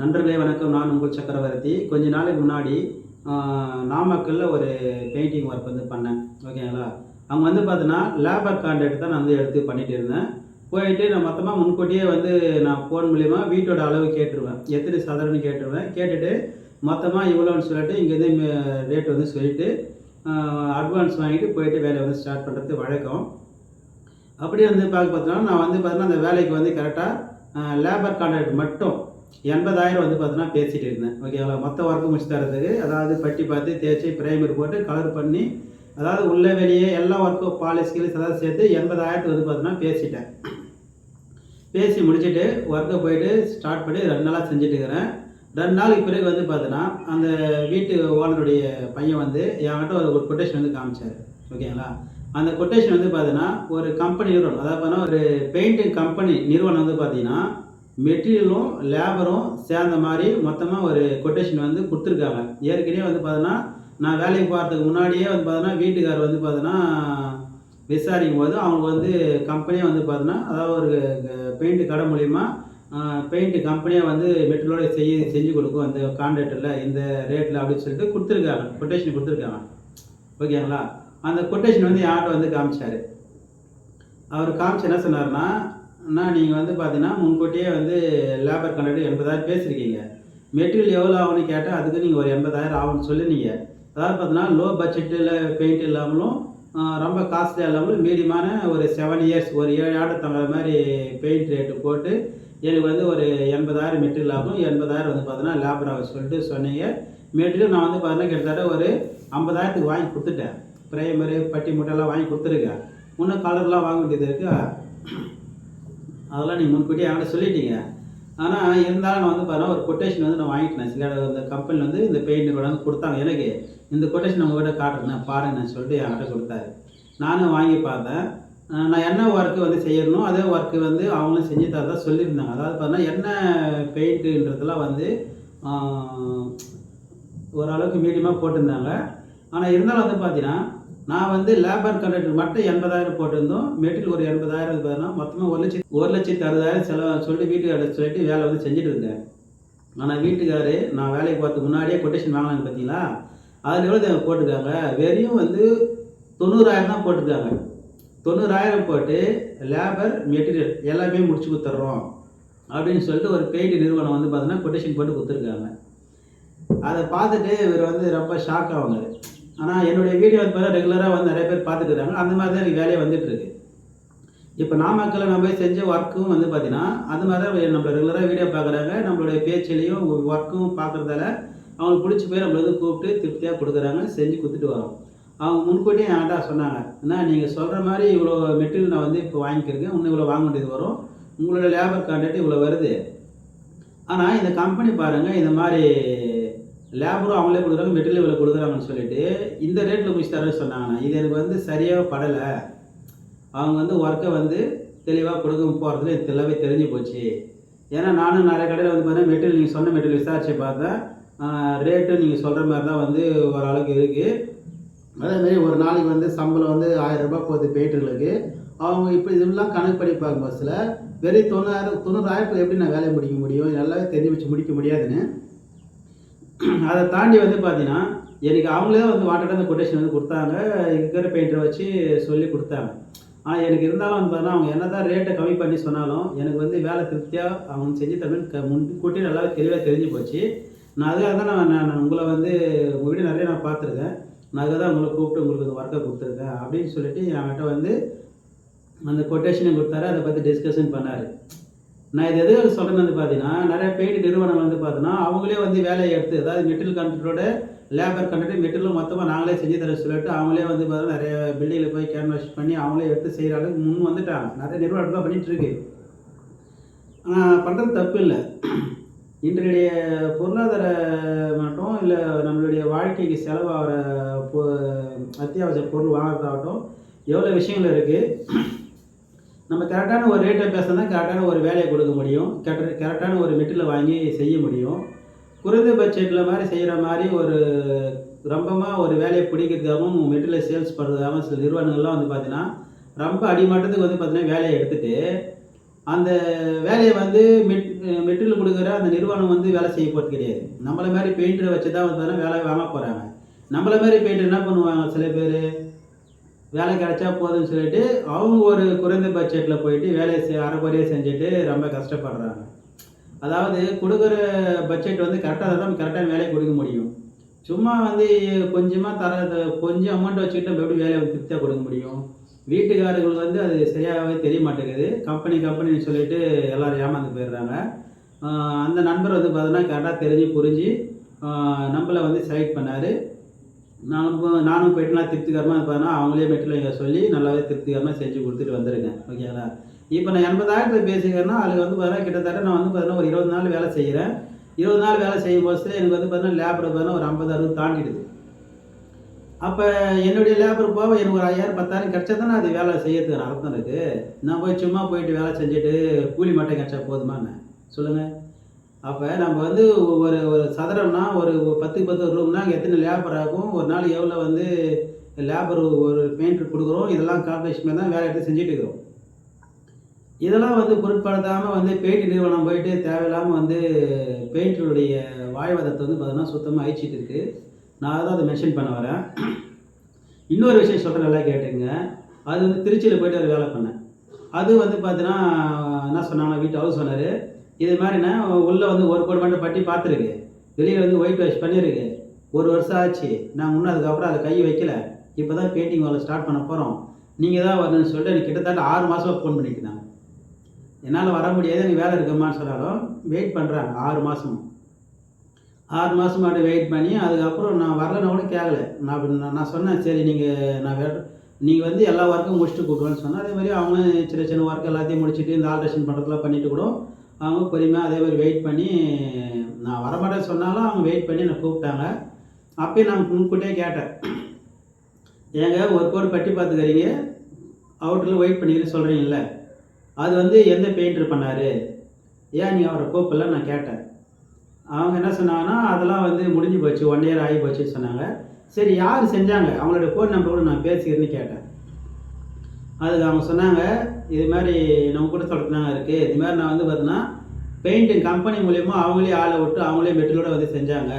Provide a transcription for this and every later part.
நண்பர்களே வணக்கம். நான் உங்கள் சக்கரவர்த்தி. கொஞ்ச நாளைக்கு முன்னாடி ஆஹ், நாமக்கல்ல ஒரு பெயிண்டிங் ஒர்க் வந்து பண்ணேன். ஓகேங்களா அவங்க வந்து பார்த்தீங்கன்னா லேபர் கான்ட்ராக்ட் தான் நான் வந்து எடுத்து பண்ணிட்டு இருந்தேன். போயிட்டு நான் மொத்தமாக முன்கூட்டியே வந்து நான் ஃபோன் மூலிமா வீட்டோட அளவு கேட்டுருவேன். எத்தனை சதுரம்னு கேட்டுருவேன். கேட்டுட்டு மொத்தமாக இவ்வளோன்னு சொல்லிட்டு இங்கேருந்து ரேட் வந்து சொல்லிட்டு அட்வான்ஸ் வாங்கிட்டு போயிட்டு வேலையை வந்து ஸ்டார்ட் பண்ணுறது வழக்கம். அப்படியே வந்து பார்க்க பார்த்தோன்னா நான் வந்து பார்த்தீங்கன்னா அந்த வேலைக்கு வந்து கரெக்டாக லேபர் கான்ட்ராக்ட் மட்டும் எண்பதாயிரம் வந்து பார்த்தோன்னா பேசிட்டு இருந்தேன். ஓகேங்களா மொத்த ஒர்க்கு முடிச்சு தரதுக்கு அதாவது பட்டி பார்த்து தேய்ச்சி பிரைமர் போட்டு கலர் பண்ணி அதாவது உள்ளே வெளியே எல்லா ஒர்க்கும் பாலிஸ் அதாவது சேர்த்து எண்பதாயிரத்துக்கு வந்து பார்த்தோன்னா பேசிட்டேன். பேசி முடிச்சுட்டு ஒர்க்கை போயிட்டு ஸ்டார்ட் பண்ணி ரெண்டு நாளாக செஞ்சுட்டு இருக்கிறேன். ரெண்டு நாளுக்கு பிறகு வந்து பார்த்தோன்னா அந்த வீட்டு ஓனருடைய பையன் வந்து என்கிட்ட ஒரு ஒரு கொட்டேஷன் வந்து காமிச்சார். ஓகேங்களா அந்த கொட்டேஷன் வந்து பார்த்தீங்கன்னா ஒரு கம்பெனி நிறுவனம் அதாவது பார்த்தீங்கன்னா ஒரு பெயிண்டிங் கம்பெனி நிறுவனம் வந்து பார்த்தீங்கன்னா மெட்டீரியலும் லேபரும் சேர்ந்த மாதிரி மொத்தமாக ஒரு கொட்டேஷன் வந்து கொடுத்துருக்காங்க. ஏற்கனவே வந்து பார்த்தோன்னா நான் வேலைக்கு போகிறதுக்கு முன்னாடியே வந்து பார்த்தோன்னா வீட்டுக்கார் வந்து பார்த்தோன்னா விசாரிக்கும் போது அவங்க வந்து கம்பெனியாக வந்து பார்த்தோன்னா அதாவது ஒரு பெயிண்ட் கடை மூலிமா பெயிண்ட் கம்பெனியாக வந்து மெட்டீரியலோட செய்ய செஞ்சு கொடுக்கும் அந்த கான்ட்ராக்டரில் இந்த ரேட்டில் அப்படின்னு சொல்லிட்டு கொடுத்துருக்காங்க. கொட்டேஷன் கொடுத்துருக்காங்க. ஓகேங்களா? அந்த கொட்டேஷன் வந்து யார்கிட்ட வந்து காமிச்சார்? அவர் காமிச்சு என்ன சொன்னார்னா அண்ணா நீங்கள் வந்து பார்த்தீங்கன்னா முன்கூட்டியே வந்து லேபர் கான்ட்ராக்ட் எண்பதாயிரம் பேசியிருக்கீங்க மெட்டீரியல் எவ்வளோ ஆகும்னு கேட்டால் அதுக்கு நீங்கள் ஒரு எண்பதாயிரம் ஆகும்னு சொல்லினீங்க அதாவது பார்த்தீங்கன்னா லோ பட்ஜெட்டில் பெயிண்ட் இல்லாமலும் ரொம்ப காஸ்ட்லியாக இல்லாமலும் மீடியமான ஒரு செவன் இயர்ஸ் ஒரு ஏழு ஆண்டு தங்குற மாதிரி பெயிண்ட் ரேட்டு போட்டு எனக்கு வந்து ஒரு எண்பதாயிரம் மெட்டீரியல் ஆகும். எண்பதாயிரம் வந்து பார்த்தீங்கன்னா லேபர் ஆகும் சொல்லிட்டு சொன்னீங்க. மெட்டீரியல் நான் வந்து பார்த்தீங்கன்னா கிட்டத்தட்ட ஒரு ஐம்பதாயிரத்துக்கு வாங்கி கொடுத்துட்டேன். ப்ரைமரு பட்டி மூட்டைலாம் வாங்கி கொடுத்துருக்கேன். இன்னும் கலர்லாம் வாங்க வேண்டியது இருக்குது அதெல்லாம் நீங்கள் முன்கூட்டியே என்கிட்ட சொல்லிட்டீங்க. ஆனால் இருந்தாலும் நான் வந்து பாருங்கள் ஒரு கொட்டேஷன் வந்து நான் வாங்கிட்டேன். சில இந்த கம்பெனியில் வந்து இந்த பெயிண்ட் கூட வந்து கொடுத்தாங்க. எனக்கு இந்த கொட்டேஷன் உங்கள்கிட்ட காட்டுறேன் பாருங்கன்னு சொல்லிட்டு என்கிட்ட கொடுத்தாரு. நானும் வாங்கி பார்த்தேன். நான் என்ன ஒர்க்கு வந்து செய்யணும் அதே ஒர்க்கு வந்து அவங்களும் செஞ்சு தரதா சொல்லியிருந்தாங்க. அதாவது பார்த்தீங்கன்னா என்ன பெயிண்ட்டுன்றதுலாம் வந்து ஓரளவுக்கு மீடியமாக போட்டிருந்தாங்க. ஆனால் இருந்தாலும் வந்து பார்த்தீங்கன்னா நான் வந்து லேபர் கண்டக்டர் மட்டும் எண்பதாயிரம் போட்டிருந்தோம். மெட்டீரியல் ஒரு எண்பதாயிரம் பார்த்தீங்கன்னா மொத்தமாக ஒரு லட்சத்தி ஒரு லட்சத்தி அறுபதாயிரம் செலவு சொல்லிட்டு வீட்டுக்காரர் சொல்லிட்டு வேலை வந்து செஞ்சுட்டு இருந்தேன். ஆனால் வீட்டுக்காரு நான் வேலைக்கு போகிறதுக்கு முன்னாடியே கொட்டேஷன் வாங்கினேன் பார்த்தீங்களா அதில் எவ்வளோ போட்டிருக்காங்க? வெறியும் வந்து தொண்ணூறாயிரம் தான் போட்டிருக்காங்க. தொண்ணூறாயிரம் போட்டு லேபர் மெட்டீரியல் எல்லாமே முடிச்சு கொடுத்துட்றோம் அப்படின்னு சொல்லிட்டு ஒரு பெயிண்ட் நிறுவனம் வந்து பார்த்தீங்கன்னா கொட்டேஷன் போட்டு கொடுத்துருக்காங்க. அதை பார்த்துட்டு இவர் வந்து ரொம்ப ஷாக் ஆகுங்க ஆனால் என்னுடைய வீடியோ வந்து பார்த்தா ரெகுலராக வந்து நிறைய பேர் பார்த்துட்டு அந்த மாதிரி தான் எனக்கு வேலையை வந்துட்டு இருக்கு. இப்போ நாமக்கல்ல நம்ம போய் செஞ்ச ஒர்க்கும் வந்து பார்த்தீங்கன்னா அது மாதிரி தான் நம்ம ரெகுலராக வீடியோ பார்க்குறாங்க. நம்மளுடைய பேச்சிலையும் ஒர்க்கும் பார்க்குறதால அவங்களுக்கு பிடிச்சி போய் நம்மளை வந்து கூப்பிட்டு திருப்தியாக கொடுக்குறாங்க செஞ்சு கொடுத்துட்டு வரோம் அவங்க முன்கூட்டியே என்கிட்ட சொன்னாங்க அண்ணா நீங்கள் சொல்கிற மாதிரி இவ்வளோ மெட்டீரியல் நான் வந்து இப்போ வாங்கிக்கிறேன் இன்னும் இவ்வளோ வாங்க வேண்டியது வரும். உங்களோட லேபர் கான்ட்ராக்ட் இவ்வளோ வருது. ஆனால் இந்த கம்பெனி பாருங்கள் இந்த மாதிரி லேபரும் அவங்களே கொடுக்குறாங்க மெட்டீரியல் இவ்வளோ கொடுக்குறாங்கன்னு சொல்லிட்டு இந்த ரேட்டில் முடிச்சு தரேன்னு சொன்னாங்கண்ணா இது எனக்கு வந்து சரியாக படலை. அவங்க வந்து ஒர்க்கை வந்து தெளிவாக கொடுக்க போகிறதுல எனக்கு தெளிவாகவே தெரிஞ்சு போச்சு. ஏன்னா நானும் நிறைய கடையில் வந்து பார்த்தீங்கன்னா மெட்டீரியல் நீங்கள் சொன்ன மெட்டீரியல் விசாரிச்சு பார்த்தேன் ரேட்டு நீங்கள் சொல்கிற மாதிரி தான் வந்து ஓரளவுக்கு இருக்குது அதேமாரி ஒரு நாளைக்கு வந்து சம்பளம் வந்து ஆயிரம் ரூபாய் போகுது பெயிண்டர்களுக்கு அவங்க இப்போ இதெல்லாம் கணக்கு பண்ணி பார்க்கும் பஸ்ஸில் வெறும் தொண்ணூறாயிரம் தொண்ணூறாயிரத்தில் எப்படி நான் வேலையை முடிக்க முடியும்? நல்லாவே தெரிஞ்சு வச்சு முடிக்க முடியாதுன்னு. அதை தாண்டி வந்து பார்த்தீங்கன்னா எனக்கு அவங்களே வந்து வாட்டர் அந்த கொட்டேஷன் வந்து கொடுத்தாங்க. இருக்கிற பெயிண்டரை வச்சு சொல்லி கொடுத்தாங்க. ஆனால் எனக்கு இருந்தாலும் வந்து பார்த்தீங்கன்னா அவங்க என்ன தான் ரேட்டை கம்மி பண்ணி சொன்னாலும் எனக்கு வந்து வேலை திருப்தியாக அவங்க செஞ்சு தமிழ் க முன்கூட்டி நல்லா தெளிவாக தெரிஞ்சு போச்சு. நான் அதுக்காக தான் நான் நான் நான் உங்களை வந்து உங்கள் வீடு நிறைய நான் பார்த்துருக்கேன். நான் அதுக்காக தான் உங்களை கூப்பிட்டு உங்களுக்கு இந்த ஒர்க்கை கொடுத்துருக்கேன் அப்படின்னு சொல்லிட்டு என்கிட்ட வந்து அந்த கொட்டேஷனை கொடுத்தாரு. அதை பற்றி டிஸ்கஷன் பண்ணார். நான் இது எதுக்காக சொல்கிறேன் வந்து பார்த்தீங்கன்னா நிறைய பெயிண்ட் நிறுவனம் வந்து பார்த்தீங்கன்னா அவங்களே வந்து வேலையை எடுத்து அதாவது மெட்டீரியல் கண்ட்ரோட லேபர் கண்ட்ரோல் மெட்டீரியல் மொத்தமாக நாங்களே செஞ்சு தர சொல்லிட்டு அவங்களே வந்து பார்த்தீங்கன்னா நிறைய பில்டிங்கில் போய் கேன்வாஷ் பண்ணி அவங்களே எடுத்து செய்கிற அளவுக்கு முன் வந்துட்டாங்க. நிறைய நிறுவனம் தான் பண்ணிட்டு இருக்கு. ஆனால் பண்ணுறது தப்பு இல்லை. இன்றைய பொருளாதார மட்டும் இல்லை நம்மளுடைய வாழ்க்கைக்கு செலவாகிற பொ அத்தியாவசிய பொருள் வாங்குறதாகட்டும் எவ்வளோ விஷயங்கள் இருக்குது நம்ம கரெக்டான ஒரு ரேட்டை பேசினா கரெக்டான ஒரு வேலையை கொடுக்க முடியும். கரெக்ட் கரெக்டான ஒரு மெட்டீரியல் வாங்கி செய்ய முடியும். குறைந்த பட்ஜெட்டில் மாதிரி செய்கிற மாதிரி ஒரு ரொம்பமாக ஒரு வேலையை பிடிக்கிறதாகவும் மெட்டீரியல் சேல்ஸ் பண்ணுறதாகவும் சில நிறுவனங்கள்லாம் வந்து பார்த்தீங்கன்னா ரொம்ப அடிமட்டத்துக்கு வந்து பார்த்தீங்கன்னா வேலையை எடுத்துகிட்டு அந்த வேலையை வந்து மெட் மெட்டீரியல் கொடுக்குற அந்த நிறுவனம் வந்து வேலை செய்ய போகிறது கிடையாது. நம்மளை மாதிரி பெயிண்டரை வச்சு தான் வந்து வேலை வாங்க போகிறாங்க நம்மளை மாதிரி பெயிண்டர் என்ன பண்ணுவாங்க சில பேர்? வேலை கிடைச்சா போதும்னு சொல்லிட்டு அவங்க ஒரு குறைந்த பட்ஜெட்டில் போயிட்டு வேலையை செய் அரைக்குறையாக செஞ்சுட்டு ரொம்ப கஷ்டப்படுறாங்க. அதாவது கொடுக்குற பட்ஜெட் வந்து கரெக்டாக தான் கரெக்டான வேலையை கொடுக்க முடியும். சும்மா வந்து கொஞ்சமாக தர கொஞ்சம் அமௌண்ட் வச்சுக்கிட்டு நம்ம எப்படி வேலையை திருப்தியாக கொடுக்க முடியும்? வீட்டுக்காரர்களுக்கு வந்து அது சரியாகவே தெரிய மாட்டேங்குது. கம்பெனி கம்பெனின்னு சொல்லிட்டு எல்லோரும் ஏமாந்து போயிடுறாங்க. அந்த நண்பர் வந்து பார்த்தோன்னா கரெக்டாக தெரிஞ்சு புரிஞ்சு நம்மளை வந்து செலக்ட் பண்ணார். நானும் போ- நானும் போயிட்டு திருப்திகரமாக பார்த்தீங்கன்னா அவங்களே மெட்டீரியல் இங்கே சொல்லி நல்லாவே திருப்திகரமாக செஞ்சு கொடுத்துட்டு வந்துருங்க. ஓகேங்களா? இப்போ நான் எண்பதாயிரத்தில் பேசிக்கிறேன்னா அதுக்கு வந்து பார்த்தீங்கன்னா கிட்டத்தட்ட நான் வந்து பார்த்தீங்கன்னா ஒரு இருபது நாள் வேலை செய்கிறேன் இருபது நாள் வேலை செய்யும் போது எனக்கு வந்து பார்த்தீங்கன்னா லேபர் பார்த்தீங்கன்னா ஒரு ஐம்பது அறுபது தாண்டிடுது. அப்போ என்னுடைய லேபர் போக எனக்கு ஒரு ஐயாயிரம் பத்தாயிரம் கிடைச்சா தானே அது வேலை செய்யறதுக்கு அர்த்தம் இருக்குது நான் போய் சும்மா போயிட்டு வேலை செஞ்சுட்டு கூலி மட்டும் கிடச்சா போதுமான்னு. சொல்லுங்கள் அப்போ நம்ம வந்து ஒரு ஒரு சதுரம்னா ஒரு பத்துக்கு பத்து ரூம்னா அங்கே எத்தனை லேபர் ஆகும்? ஒரு நாள் எவ்வளோ வந்து லேபர் ஒரு பெயிண்டர் கொடுக்குறோம்? இதெல்லாம் கால்குலேஷன் தான் வேலை எடுத்து செஞ்சுட்டு இருக்கிறோம். இதெல்லாம் வந்து பொருட்படுத்தாமல் வந்து பெயிண்ட் நிறுவனம் போயிட்டு தேவையில்லாமல் வந்து பெயிண்டருடைய வாழ்வாதாரத்தை வந்து பார்த்திங்கன்னா சுத்தமாக அழிச்சிட்டு இருக்கு. நான் தான் அதை மென்ஷன் பண்ண வரேன். இன்னொரு விஷயம் சொல்கிறேன் நல்லா கேட்டுங்க. அது வந்து திருச்சியில் போயிட்டு ஒரு வேலை பண்ணேன். அது வந்து பார்த்தீங்கன்னா என்ன சொன்னாங்க வீட்டு ஹவுஸ் சொன்னார் இது மாதிரினா உள்ளே வந்து ஒரு கோடி மட்டும் பட்டி பார்த்துருக்கு. வெளியில் வந்து ஒயிட் வாஷ் பண்ணியிருக்கு ஒரு வருஷம் ஆச்சு. நான் முன்னே அதுக்கப்புறம் அதை கை வைக்கல. இப்போ தான் பெயிண்டிங் வேலை ஸ்டார்ட் பண்ண போகிறோம் நீங்கள் தான் வரணும்னு சொல்லிட்டு எனக்கு கிட்டத்தட்ட ஆறு மாதமாக ஃபோன் பண்ணிட்டுருந்தாங்க என்னால் வர முடியாது எனக்கு வேலை இருக்கம்மான்னு சொன்னாலும் வெயிட் பண்ணுறாங்க ஆறு மாதம் ஆறு மாதம் மட்டும் வெயிட் பண்ணி அதுக்கப்புறம் நான் வரலன்னா கூட கேட்கல நான் அப்படி நான் நான் சொன்னேன் சரி நீங்கள் நான் நீங்கள் வந்து எல்லா ஒர்க்கும் முடிச்சுட்டு கூப்பிடுவேன்னு சொன்னேன். அதே மாதிரி அவங்க சின்ன சின்ன ஒர்க் எல்லாத்தையும் முடிச்சுட்டு இந்த ஆல்ட்ரேஷன் பண்ணுறதுலாம் பண்ணிட்டு கூட அவங்க பொறுமையாக அதே மாதிரி வெயிட் பண்ணி நான் வரமாட்டேன் சொன்னாலும் அவங்க வெயிட் பண்ணி என்னை கூப்பிட்டாங்க. அப்பயும் நான் முன்கூட்டியே கேட்டேன். ஏங்க ஒரு கோடி பட்டி பார்த்துக்கிறீங்க. அவுட்டரில் வெயிட் பண்ணிக்கிறேன்னு சொல்கிறீங்கல்ல அது வந்து எந்த பெயிண்டர் பண்ணார்? ஏன் நீங்கள் அவரை கூப்பிடல நான் கேட்டேன். அவங்க என்ன சொன்னாங்கன்னா அதெல்லாம் வந்து முடிஞ்சு போச்சு ஒன் இயர் ஆகி போச்சுன்னு சொன்னாங்க. சரி யார் செஞ்சாங்க? அவங்களோட ஃபோன் நம்பர் கூட நான் பேசிக்கிறேன்னு கேட்டேன். அதுக்கு அவங்க சொன்னாங்க இது மாதிரி நம்ம கூட சொல்கிறதுனாங்க இருக்குது இது மாதிரி நான் வந்து பார்த்தீங்கன்னா பெயிண்டிங் கம்பெனி மூலயமா அவங்களே ஆளை விட்டு அவங்களே மெட்டீரியலோட வந்து செஞ்சாங்க.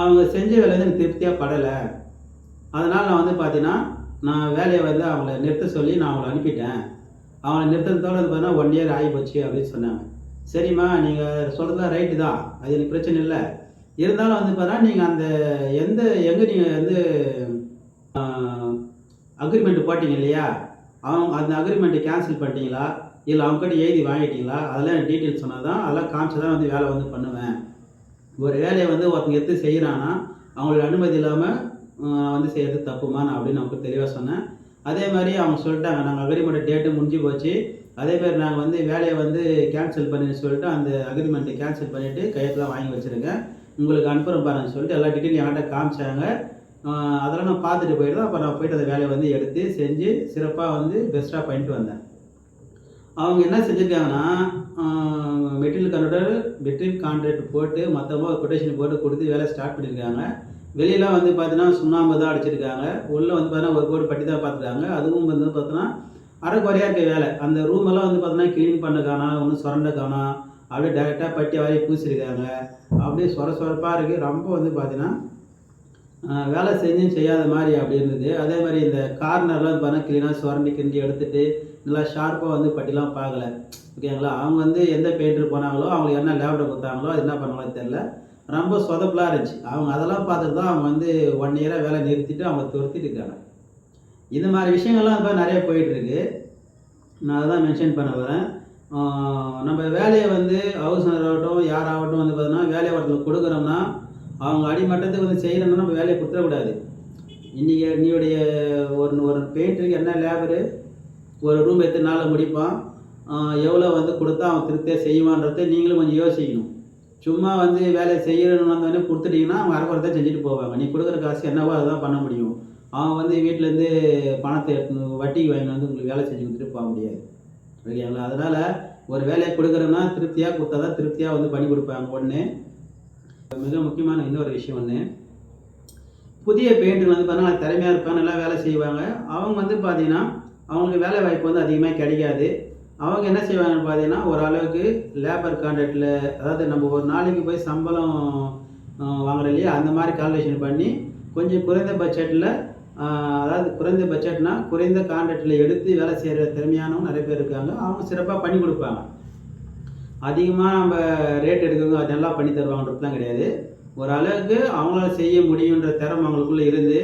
அவங்க செஞ்ச வேலை வந்து எனக்கு திருப்தியாக படலை. அதனால் நான் வந்து பார்த்தீங்கன்னா நான் வேலையை வந்து அவங்கள நிறுத்த சொல்லி நான் அவங்கள அனுப்பிட்டேன். அவங்கள நிறுத்தத்தோடு வந்து பார்த்தீங்கன்னா ஒன் இயர் ஆகி போச்சு அப்படின்னு சொன்னாங்க. சரிம்மா நீங்கள் சொல்கிறது ரைட்டு தான். அது எனக்கு பிரச்சனை இல்லை. இருந்தாலும் வந்து பார்த்தா நீங்கள் அந்த எந்த எங்கே நீங்கள் வந்து அக்ரிமெண்ட் போட்டீங்க இல்லையா? அவங்க அந்த அக்ரிமெண்ட்டை கேன்சல் பண்ணிட்டீங்களா? இல்லை அவங்ககிட்ட எழுதி வாங்கிட்டீங்களா? அதெல்லாம் எனக்கு டீட்டெயில்ஸ் சொன்னால் தான் அதெல்லாம் காமிச்சு தான் வந்து வேலை வந்து பண்ணுவேன். ஒரு வேலையை வந்து ஒருத்தங்க எடுத்து செய்கிறான்னா அவங்களோட அனுமதி இல்லாமல் வந்து செய்கிறது தப்புமா நான் அப்படின்னு அவங்களுக்கு தெளிவாக சொன்னேன். அதே மாதிரி அவங்க சொல்லிட்டாங்க நாங்கள் அக்ரிமெண்ட் டேட்டு முடிஞ்சு போச்சு. அதே மாதிரி நாங்கள் வந்து வேலையை வந்து கேன்சல் பண்ணி சொல்லிட்டு அந்த அக்ரிமெண்ட்டை கேன்சல் பண்ணிவிட்டு கையெழுத்துலாம் வாங்கி வச்சுருங்க. உங்களுக்கு அனுப்புகிறோம் பாருங்கன்னு சொல்லிட்டு எல்லா டீட்டெயிலும் என்கிட்ட காமிச்சாங்க. அதெல்லாம் நான் பார்த்துட்டு போயிட்டு அப்போ நான் போயிட்டு அந்த வேலையை வந்து எடுத்து செஞ்சு சிறப்பாக வந்து பெஸ்ட்டாக பண்ணிட்டு வந்தேன். அவங்க என்ன செஞ்சுருக்காங்கன்னா மெட்டீரியல் கன்வெர்டர் மெட்டீரியல் கான்ட்ராக்ட் போட்டு மொத்தமாக கொட்டேஷன் போட்டு கொடுத்து வேலை ஸ்டார்ட் பண்ணியிருக்காங்க வெளியெல்லாம் வந்து பார்த்தீங்கன்னா சுண்ணாம்பு தான் அடிச்சிருக்காங்க. உள்ளே வந்து பார்த்தீங்கன்னா ஒரு கோடி பட்டி தான் பார்த்துருக்காங்க அதுவும் வந்து பார்த்தீங்கன்னா அரைக்குறையாக இருக்க வேலை. அந்த ரூம் எல்லாம் வந்து பார்த்தீங்கன்னா க்ளீன் பண்ண காணோம் ஒன்றும் சுரண்ட காணோம் அப்படியே டேரெக்டாக பட்டி வாரி பூசிருக்காங்க. அப்படியே சொர சொரப்பாக இருக்குது ரொம்ப வந்து பார்த்தீங்கன்னா வேலை செஞ்சும் செய்யாத மாதிரி அப்படி இருந்தது. அதே மாதிரி இந்த கார்னர்லாம் பார்த்தா க்ளீனாக சுரண்டி கிண்டி எடுத்துட்டு நல்லா ஷார்ப்பாக வந்து பட்டிலாம் பார்க்கல. ஓகேங்களா? அவங்க வந்து எந்த பெயிண்டர் போனாங்களோ அவங்களுக்கு என்ன லேப்டாப் கொடுத்தாங்களோ அது என்ன பண்ணாலும் தெரில ரொம்ப சொதப்பலாக இருந்துச்சு. அவங்க அதெல்லாம் பார்த்துட்டு தான் அவங்க வந்து ஒன் இயராக வேலை நிறுத்திட்டு அவங்க துரத்திட்டு இருக்காங்க. இந்த மாதிரி விஷயங்கள்லாம் இப்போ நிறைய போயிட்டுருக்கு. நான் அதை தான் மென்ஷன் பண்ண வரேன் நம்ம வேலையை வந்து ஹவுஸ் ஆகட்டும் யாராகட்டும் வந்து பார்த்தோன்னா வேலையை ஒருத்தர் கொடுக்குறோம்னா அவங்க அடிமட்டத்துக்கு வந்து செய்யணும்னா நம்ம வேலையை கொடுத்துடக்கூடாது. இன்றைக்கி நீயுடைய ஒரு ஒரு பெயிண்டருக்கு என்ன லேபரு ஒரு ரூம் எத்தனை நாளில் முடிப்பான்? எவ்வளோ வந்து கொடுத்தா அவன் திருப்தியாக செய்வான்றதை நீங்களும் கொஞ்சம் யோசிக்கணும். சும்மா வந்து வேலையை செய்யணும்னு வந்தோடனே கொடுத்துட்டீங்கன்னா அவங்க அரைக்குறத செஞ்சுட்டு போவாங்க. நீ கொடுக்குற காசு என்னவோ அதுதான் பண்ண முடியும். அவன் வந்து வீட்டிலேருந்து பணத்தை எடுத்து வட்டிக்கு வாங்கிட்டு வந்து உங்களுக்கு வேலை செஞ்சு கொடுத்துட்டு போக முடியாது. ஓகேங்களா அதனால் ஒரு வேலையை கொடுக்குறோன்னா திருப்தியாக கொடுத்தா தான் திருப்தியாக வந்து பண்ணி கொடுப்பாங்க. ஒன்று மிக முக்கியமான இன்னொரு விஷயம் ஒன்று புதிய பெயிண்டர் வந்து பார்த்தீங்கன்னா திறமையாக இருப்பாங்க நல்லா வேலை செய்வாங்க. அவங்க வந்து பார்த்தீங்கன்னா அவங்களுக்கு வேலை வாய்ப்பு வந்து அதிகமாக கிடைக்காது. அவங்க என்ன செய்வாங்கன்னு பார்த்தீங்கன்னா ஓரளவுக்கு லேபர் கான்ட்ராக்டில் அதாவது நம்ம ஒரு நாளைக்கு போய் சம்பளம் வாங்குற வாங்குறோம் இல்லையா அந்த மாதிரி கால்குலேஷன் பண்ணி கொஞ்சம் குறைந்த பட்ஜெட்டில் அதாவது குறைந்த பட்ஜெட்னா குறைந்த கான்ட்ராக்டில் எடுத்து வேலை செய்கிற திறமையானவங்க நிறைய பேர் இருக்காங்க. அவங்க சிறப்பாக பண்ணி கொடுப்பாங்க. அதிகமாக நம்ம ரேட் எடுக்கிறவங்க அதெல்லாம் நல்லா பண்ணி தருவாங்கன்றதுலாம் கிடையாது. ஒரு அளவுக்கு அவங்களால செய்ய முடியுன்ற திறமை அவங்களுக்குள்ளே இருந்து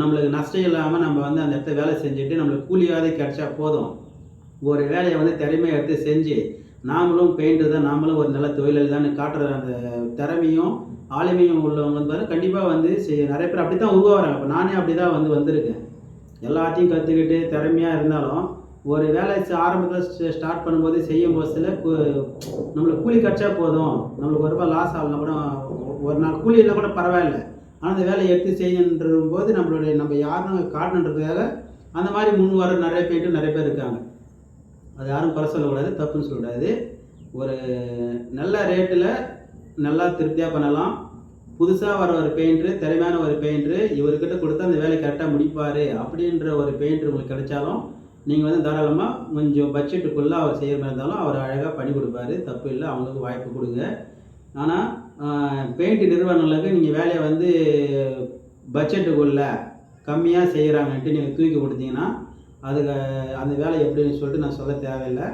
நம்மளுக்கு நஷ்டம் இல்லாமல் நம்ம வந்து அந்த இடத்துல வேலை செஞ்சுட்டு நம்மளுக்கு கூலியாவது கிடைச்சா போதும். ஒரு வேலையை வந்து திறமையை எடுத்து செஞ்சு நாமளும் பெயிண்டர் தான் நாமளும் ஒரு நல்ல தொழிலாளி தான் காட்டுற அந்த திறமையும் ஆளுமையும் உள்ளவங்க வந்து கண்டிப்பாக வந்து செய்ய நிறைய பேர் அப்படி தான் உருவாகிறாங்க. இப்போ நானே அப்படி தான் வந்து வந்திருக்கேன். எல்லாத்தையும் கற்றுக்கிட்டு திறமையாக இருந்தாலும் ஒரு வேலை ஆரம்பத்தில் ஸ்டார்ட் பண்ணும்போது செய்யும் போதில் நம்மளுக்கு கூலி கிடச்சா போதும். நம்மளுக்கு ஒரு ரூபாய் லாஸ் ஆகலாம் கூட ஒரு நாள் கூலி இல்லை கூட பரவாயில்ல. ஆனால் அந்த வேலையை எடுத்து செய்யணுன்ற போது நம்மளுடைய நம்ம யாருன்னு காட்டணுன்றதுக்காக அந்த மாதிரி முன் வர நிறைய பேர் நிறைய பேர் இருக்காங்க. அது யாரும் குறை சொல்லக்கூடாது தப்புன்னு சொல்லக்கூடாது. ஒரு நல்ல ரேட்டில் நல்லா திருப்தியாக பண்ணலாம். புதுசாக வர ஒரு பெயிண்ட்ரு திறமையான ஒரு பெயிண்ட்ரு இவர்கிட்ட கொடுத்தா அந்த வேலையை கரெக்டாக முடிப்பார் அப்படின்ற ஒரு பெயிண்ட்ரு உங்களுக்கு கிடைச்சாலும் நீங்கள் வந்து தாராளமாக கொஞ்சம் பட்ஜெட்டுக்குள்ளே அவர் செய்கிற மாதிரி இருந்தாலும் அவர் அழகாக பண்ணி கொடுப்பாரு. தப்பு இல்லை அவங்களுக்கு வாய்ப்பு கொடுங்க. ஆனால் பெயிண்ட் நிறுவனங்களுக்கு நீங்கள் வேலையை வந்து பட்ஜெட்டுக்குள்ளே கம்மியாக செய்கிறாங்கன்ட்டு நீங்கள் தூக்கி கொடுத்தீங்கன்னா அதுக்கு அந்த வேலை எப்படின்னு சொல்லிட்டு நான் சொல்ல தேவையில்லை.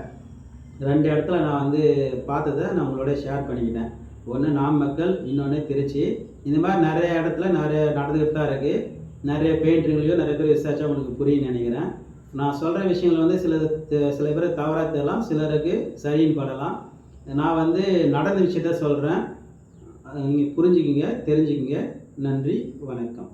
ரெண்டு இடத்துல நான் வந்து பார்த்ததை நான் உங்களோட ஷேர் பண்ணிக்கிட்டேன். ஒன்று நாமக்கல் இன்னொன்று திருச்சி. இந்த மாதிரி நிறைய இடத்துல நிறைய நடந்துக்கிட்டு தான் இருக்குது நிறைய பெயிண்டர்களையும் நிறைய பேர் விசாரிச்சா உங்களுக்கு புரியும்னு நினைக்கிறேன். நான் சொல்கிற விஷயங்கள் வந்து சில சில பேர் தவறாக தெரியலாம் சிலருக்கு சரின்னு படலாம். நான் வந்து நடந்த விஷயத்த சொல்கிறேன் நீங்கள் புரிஞ்சுக்கிங்க தெரிஞ்சுக்கிங்க. நன்றி வணக்கம்.